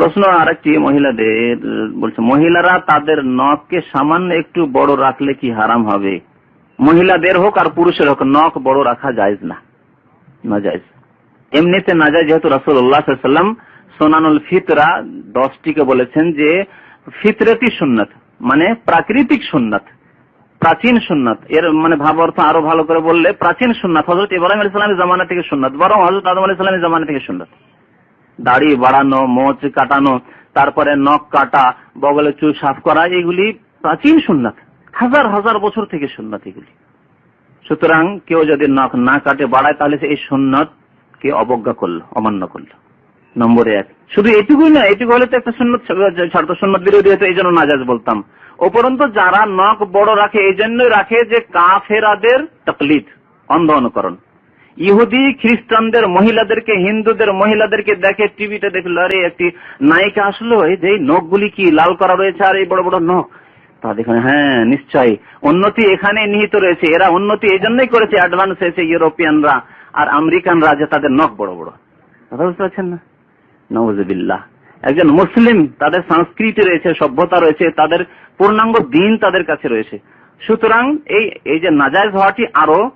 প্রশ্ন আরেকটি মহিলাদের, বলছে, মহিলারা তাদের নখকে সামান্য একটু বড় রাখলে কি হারাম হবে? মহিলাদের হোক আর পুরুষের হোক, নখ বড় রাখা যায় না না এমনিতে না যেহেতু রাসুল্লাহ সাল্লাম সোনানুল ফিতরা দশটিকে বলেছেন যে, ফিতরতি সুন্নত মানে প্রাকৃতিক সুন্নত, প্রাচীন সুন্নত। এর মানে ভাব আরও ভালো করে বললে, প্রাচীন সুন্নত হজরত ইব্রাহিম আলী সালামের জামানা থেকে সুন্নত, বরং হজরত আদম আলী সালামের জামানা থেকে সুন্নত। দাড়ি বাড়ানো, মোচ কাটানো, তারপরে নখ কাটা, বগলে চুল সাফ করা, এগুলি প্রাচীন সুন্নাত। হাজার হাজার বছর থেকে সুন্নাত এগুলি। সুতরাং কেউ যদি নখ না কাটে, বাড়ায়, তাহলে এই সুন্নত কে অবজ্ঞা করল, অমান্য করল। নম্বরে এক। শুধু এটুকুই না, এটুকু হলে তো একটা সুন্নত ছাড়তো সুন্নত বিরোধী হতো, এই জন্য নাজাজ বলতাম। উপরন্ত যারা নখ বড় রাখে, এই জন্যই রাখে যে কাফেরাদের তকলিদ, অন্ধ অনুকরণ। ইহুদি খ্রিস্টানদের মহিলাদেরকে, হিন্দুদের মহিলাদেরকে দেখে টিভিতে দেখল, আরে, একটি নায়িকা আসলো, এই যে নখগুলি কি লাল করা রয়েছে, আর এই বড় বড় নখ? তা দেখেন হ্যাঁ নিশ্চয়ই। উন্নতি এখানে নিহিত রয়েছে। এরা উন্নতি এই জন্যই করেছে অ্যাডভান্স হয়েছে ইউরোপিয়ানরা আর আমেরিকানরা যে তাদের নখ বড় বড়। কথা বুঝতে পারছেন না? নওয়াজবিল্লাহ একজন মুসলিম, তাদের সংস্কৃতি রয়েছে, সভ্যতা রয়েছে, তাদের পূর্ণাঙ্গ দিন তাদের কাছে রয়েছে। সুতরাং এই এই যে নাজায়জ হওয়াটি আরও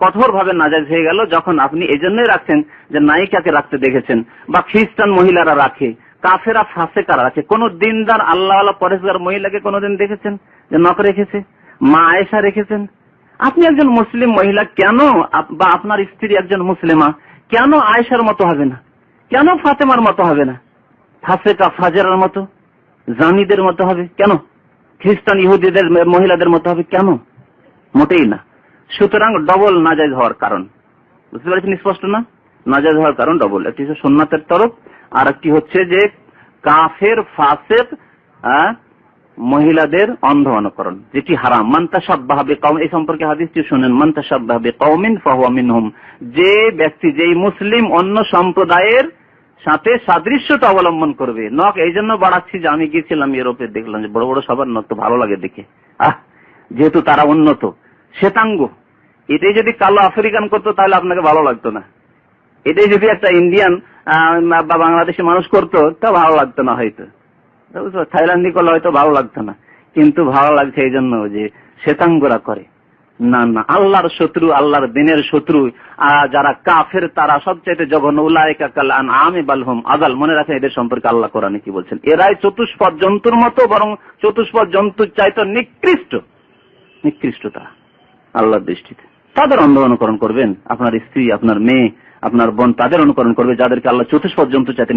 কঠোর ভাবে নাজাজ হয়ে গেল যখন আপনি এই জন্যই রাখছেন যে নায়িকাকে রাখতে দেখেছেন বা খ্রিস্টান মহিলারা রাখে, কাফেরা ফাঁসে কারা রাখে। কোন দিনদার আল্লাহ পরেশগার মহিলাকে কোনোদিন দেখেছেন যে নখ রেখেছে? মা আয়েশা রেখেছেন? আপনি একজন মুসলিম মহিলা, কেন বা আপনার স্ত্রী একজন মুসলিমা, কেন আয়েশার মতো হবে না? কেন ফাতেমার মতো হবে না? ফাসেকা ফাজেরার মতো? জানিদের মতো হবে কেন? খ্রিস্টান ইহুদিদের মহিলাদের মতো হবে কেন? মোটেই না। সুতরাং ডবল নাজাজ হওয়ার কারণ। বুঝতে পারছেন স্পষ্ট না? নাজাজ হওয়ার কারণ ডবল একটি হচ্ছে সোননাথের তরফ আর একটি হচ্ছে যে কাফের, ফাসেক মহিলাদের অন্ধ অনুকরণ যেটি হারাম। মান্তাসাব্বাহাবে কম এই সম্পর্কে হাদিসটি শুনেন মান্তাসাব্বাহাবে কৌমিন ফাহুয়া মিনহুম। যে ব্যক্তি, যেই মুসলিম অন্য সম্প্রদায়ের সাথে সাদৃশ্যটা অবলম্বন করবে। নখ এই জন্য বাড়াচ্ছি যে আমি গিয়েছিলাম ইউরোপে, দেখলাম যে বড় বড় সবার নখ তো ভালো লাগে দেখে। আহ, যেহেতু তারা উন্নত। শ্বেতাঙ্গ। এটাই যদি কালো আফ্রিকান করতো, তাহলে আপনাকে ভালো লাগতো না। এটাই যদি একটা ইন্ডিয়ান বা বাংলাদেশি মানুষ করতো, তা ভালো লাগতো না হয়তো। থাইল্যান্ডি করলে হয়তো ভালো লাগতো না। কিন্তু ভালো লাগছে এই জন্য যে শ্বেতাঙ্গরা করে। না না, আল্লাহর শত্রু, আল্লাহর দিনের শত্রু যারা কাফের, তারা সবচাইতে জঘন্য। উল্লায়িকা কাল আমি বালহুম আদাল মনে রাখেন এদের সম্পর্কে আল্লাহ কোরআনে কি বলছেন? এরাই চতুষ্পদ জন্তুর মতো, বরং চতুষ্পদ জন্তুর চাইতো নিকৃষ্ট। নিকৃষ্ট তারা আল্লাহর দৃষ্টিতে। তাদের অন্ধ অনুকরণ করবেন। আপনার স্ত্রী, আপনার মেয়ে, আপনার বোন, তাদের অনুকরণ করবে, যাদেরকে আল্লাহ চতুষ্পদ জন্তু চাইতে